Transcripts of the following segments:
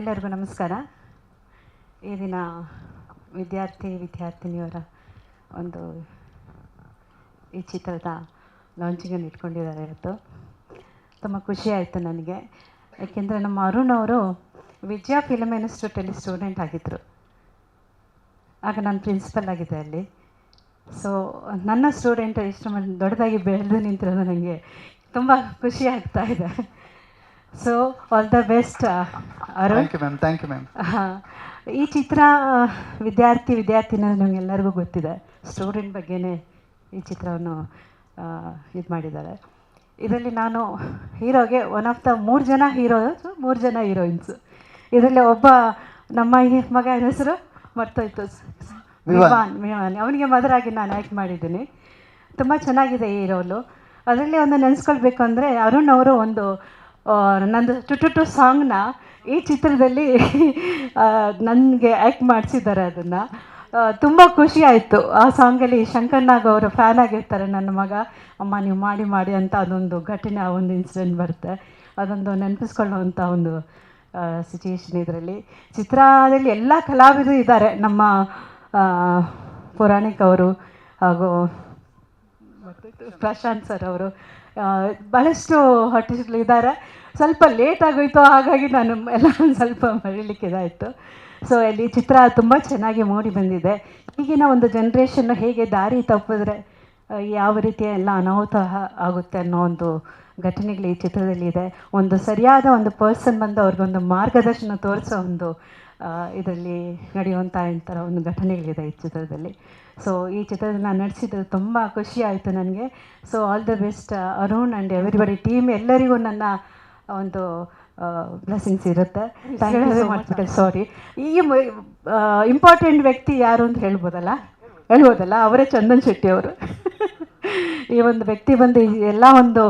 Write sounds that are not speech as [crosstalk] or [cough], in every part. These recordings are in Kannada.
ಎಲ್ಲರಿಗೂ ನಮಸ್ಕಾರ. ಈ ದಿನ ವಿದ್ಯಾರ್ಥಿ ವಿದ್ಯಾರ್ಥಿನಿಯವರ ಒಂದು ಈ ಚಿತ್ರದ ಲಾಂಚಿಂಗನ್ನು ಇಟ್ಕೊಂಡಿದ್ದಾರೆ ಇವತ್ತು. ತುಂಬ ಖುಷಿ ಆಯಿತು ನನಗೆ. ಯಾಕೆಂದರೆ ನಮ್ಮ ಅರುಣ್ ಅವರು ವಿಜಯ ಫಿಲಮ್ ಇನ್ಸ್ಟಿಟ್ಯೂಟಲ್ಲಿ ಸ್ಟೂಡೆಂಟ್ ಆಗಿದ್ದರು ಆಗ ನಾನು ಪ್ರಿನ್ಸಿಪಲ್ ಆಗಿದ್ದೆ ಅಲ್ಲಿ. ಸೊ ನನ್ನ ಸ್ಟೂಡೆಂಟ್ ಇಷ್ಟು ದೊಡ್ಡದಾಗಿ ಬೆಳೆದು ನಿಂತಿರೋದು ನನಗೆ ತುಂಬ ಖುಷಿ ಆಗ್ತಾ ಇದೆ. So all the best Arun thank you ma'am thank you ma'am. ಈ ಚಿತ್ರ ವಿದ್ಯಾರ್ಥಿ ವಿದ್ಯಾರ್ಥಿನ ನಮಗೆಲ್ಲರಿಗೂ ಗೊತ್ತಿದೆ. ಸ್ಟೂಡೆಂಟ್ ಬಗ್ಗೆನೇ ಈ ಚಿತ್ರವನ್ನು ಇದು ಮಾಡಿದ್ದಾರೆ. ಇದರಲ್ಲಿ ನಾನು ಹೀರೋಗೆ ಒನ್ ಆಫ್ ದ ಮೂರು ಜನ ಹೀರೋ ಮೂರು ಜನ ಹೀರೋಯಿನ್ಸ್ ಇದರಲ್ಲಿ ಒಬ್ಬ ನಮ್ಮ ಈ ಮಗ ಹೆಸರು? ಮರ್ತೋಯ್ತು. ವಿವಾನ್. ವಿವಾನ್ ಅವನಿಗೆ ಮದರಾಗಿ ನಾನು ಆ್ಯಕ್ಟ್ ಮಾಡಿದ್ದೀನಿ. ತುಂಬ ಚೆನ್ನಾಗಿದೆ ಈ ಹೀರೋಲು ಅದರಲ್ಲಿ ಒಂದು ನೆನೆಸ್ಕೊಳ್ಬೇಕು ಅಂದರೆ ಅರುಣ್ ಅವರು ಒಂದು ನಂದು ಟು ಟು ಟು ಸಾಂಗ್ನ ಈ ಚಿತ್ರದಲ್ಲಿ ನನಗೆ ಆ್ಯಕ್ಟ್ ಮಾಡಿಸಿದ್ದಾರೆ ಅದನ್ನು. ತುಂಬ ಖುಷಿ ಆಯಿತು. ಆ ಸಾಂಗಲ್ಲಿ ಶಂಕರ್ನಾಗ್ ಅವರು ಫ್ಯಾನ್ ಆಗಿರ್ತಾರೆ ನನ್ನ ಮಗ. ಅಮ್ಮ, ನೀವು ಮಾಡಿ ಮಾಡಿ ಅಂತ ಅದೊಂದು ಘಟನೆ, ಆ ಒಂದು ಇನ್ಸಿಡೆಂಟ್ ಬರುತ್ತೆ. ಅದೊಂದು ನೆನಪಿಸ್ಕೊಳ್ಳುವಂಥ ಒಂದು ಸಿಚುಯೇಷನ್ ಇದರಲ್ಲಿ. ಚಿತ್ರದಲ್ಲಿ ಎಲ್ಲ ಕಲಾವಿದರು ಇದ್ದಾರೆ. ನಮ್ಮ ಪುರಾಣಿಕ್ ಅವರು ಹಾಗೂ ಪ್ರಶಾಂತ್ ಸರ್ ಅವರು. ಬಹಳಷ್ಟು ಇದ್ದಾರೆ. ಸ್ವಲ್ಪ ಲೇಟ್ ಆಗೋಯ್ತು, ಹಾಗಾಗಿ ನಾನು ಎಲ್ಲ ಒಂದು ಸ್ವಲ್ಪ ಮರೀಲಿಕ್ಕೆ ಇದಾಯಿತು ಸೊ ಅಲ್ಲಿ ಚಿತ್ರ ತುಂಬ ಚೆನ್ನಾಗಿ ಮೂಡಿ ಬಂದಿದೆ. ಈಗಿನ ಒಂದು ಜನ್ರೇಷನ್ನು ಹೇಗೆ ದಾರಿ ತಪ್ಪಿದ್ರೆ ಯಾವ ರೀತಿಯ ಎಲ್ಲ ಅನಾಹುತ ಆಗುತ್ತೆ ಅನ್ನೋ ಒಂದು ಘಟನೆಗಳು ಈ ಚಿತ್ರದಲ್ಲಿ ಇದೆ. ಒಂದು ಸರಿಯಾದ ಒಂದು ಪರ್ಸನ್ ಬಂದು ಅವ್ರಿಗೊಂದು ಮಾರ್ಗದರ್ಶನ ತೋರಿಸೋ ಒಂದು ಇದರಲ್ಲಿ ನಡೆಯುವಂಥ ಇಂಥರ ಒಂದು ಘಟನೆಗಳಿದೆ ಈ ಚಿತ್ರದಲ್ಲಿ. ಸೊ ಈ ಚಿತ್ರದಲ್ಲಿ ನಾನು ನಡೆಸಿದ್ರೆ ತುಂಬ ಖುಷಿ ಆಯಿತು ನನಗೆ. So all the best Arun and everybody team ಎಲ್ಲರಿಗೂ ನನ್ನ ಒಂದು ಬ್ಲೆಸ್ಸಿಂಗ್ಸ್ ಇರುತ್ತೆ. ಸಾರಿ ಈ ಇಂಪಾರ್ಟೆಂಟ್ ವ್ಯಕ್ತಿ ಯಾರು ಅಂತ ಹೇಳ್ಬೋದಲ್ಲ? ಹೇಳ್ಬೋದಲ್ಲ? ಅವರೇ ಚಂದನ್ ಶೆಟ್ಟಿ ಅವರು. ಈ ಒಂದು ವ್ಯಕ್ತಿ ಬಂದು ಎಲ್ಲ ಒಂದು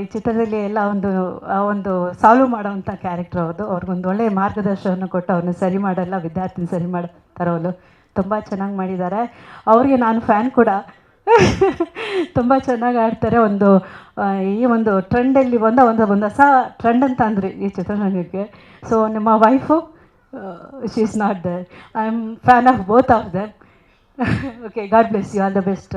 ಈ ಚಿತ್ರದಲ್ಲಿ ಎಲ್ಲ ಒಂದು, ಆ ಒಂದು ಸಾಲ್ವ್ ಮಾಡೋವಂಥ ಕ್ಯಾರೆಕ್ಟರ್ ಅವರು. ಅವ್ರಿಗೊಂದು ಒಳ್ಳೆಯ ಮಾರ್ಗದರ್ಶನವನ್ನು ಕೊಟ್ಟು ಅವ್ರನ್ನ ಸರಿ ಮಾಡಲ್ಲ, ವಿದ್ಯಾರ್ಥಿನ ಸರಿ ಮಾಡೋ ಥರವಲು ತುಂಬ ಚೆನ್ನಾಗಿ ಮಾಡಿದ್ದಾರೆ. ಅವರಿಗೆ ನಾನು ಫ್ಯಾನ್ ಕೂಡ. [laughs] ತುಂಬ ಚೆನ್ನಾಗಿ ಆಡ್ತಾರೆ ಒಂದು ಈ ಒಂದು ಟ್ರೆಂಡಲ್ಲಿ ಬಂದ ಒಂದು ಒಂದು ಹೊಸ ಟ್ರೆಂಡ್ ಅಂತ ಅಂದ್ರಿ ಈ ಚಿತ್ರರಂಗಕ್ಕೆ. ಸೊ ನಿಮ್ಮ wife she is not there I am fan of both of them okay God bless you all the best